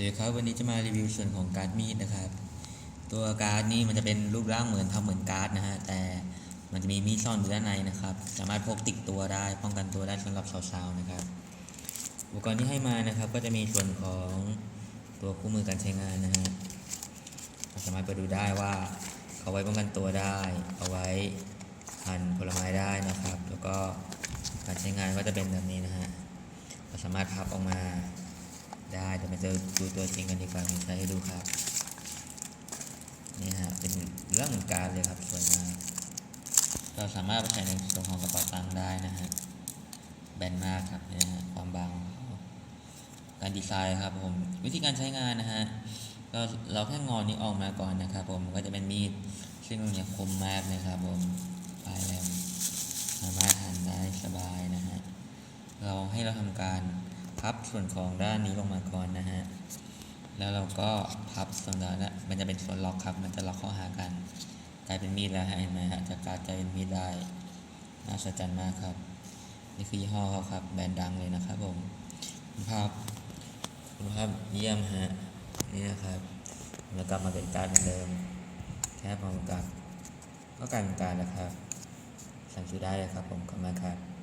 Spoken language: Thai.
วัสดีครับวันนี้จะมารีวิวส่วนของการ์ดมีดนะครับ ตัวการ์ดนี้มันจะเป็นรูปร่างเหมือนทำเหมือนการ์ดนะฮะแต่มันจะมีมีดซ่อนอยู่ด้านในนะครับ สามารถพกติดตัวได้ป้องกันตัวได้สำหรับสาวๆนะครับอุปกรณ์ที่ให้มานะครับ ก็จะมีส่วนของตัวคู่มือการใช้งานนะฮะสามารถไปดูได้ว่าเอาไว้ป้องกันตัวได้ เอาไว้หั่นผลไม้ได้นะครับ แล้วก็การใช้งานก็จะเป็นแบบนี้นะฮะเราสามารถพับออกมา ได้เดี๋ยวมาเจอดูตัวจริงกันดีกว่าผมใช้ให้ดูครับ นี่ฮะ เป็นเรื่องการเลยครับสวยมากเราสามารถไปใส่ในส่วนของกระเป๋าตังค์ได้นะฮะ แบนมากครับนี่ฮะความบาง การดีไซน์ครับผม วิธีการใช้งานนะฮะเราเราแค่งอนนี้ออกมาก่อนนะครับผมก็จะเป็นมีดซึ่งมันเนี่ยคมมากนะครับผมปลายแหลมสามารถหั่นได้สบายนะฮะ เราให้เราทำการ พับส่วนของด้านนี้ลงมาก่อนนะฮะ แล้วเราก็พับส่วนด้านนั้มันจะเป็นส่วนล็อกครับ มันจะล็อกเข้าหากัน กลายเป็นมีดแล้วฮะเห็นไหมฮะจากการกลายเป็นมีดได้ น่าสะใจมากครับ นี่คือยี่ห้อเขาครับ แบรนด์ดังเลยนะครับผมคุณภาพคุณภาพเยี่ยมฮะ นี่นะครับแล้วกลับมาเป็นการดเหมือนเดิม แค่พร้อมกับก็กลายเป็นการแล้วครับ สั่งซื้อได้เลยครับผมขอบคุณครับ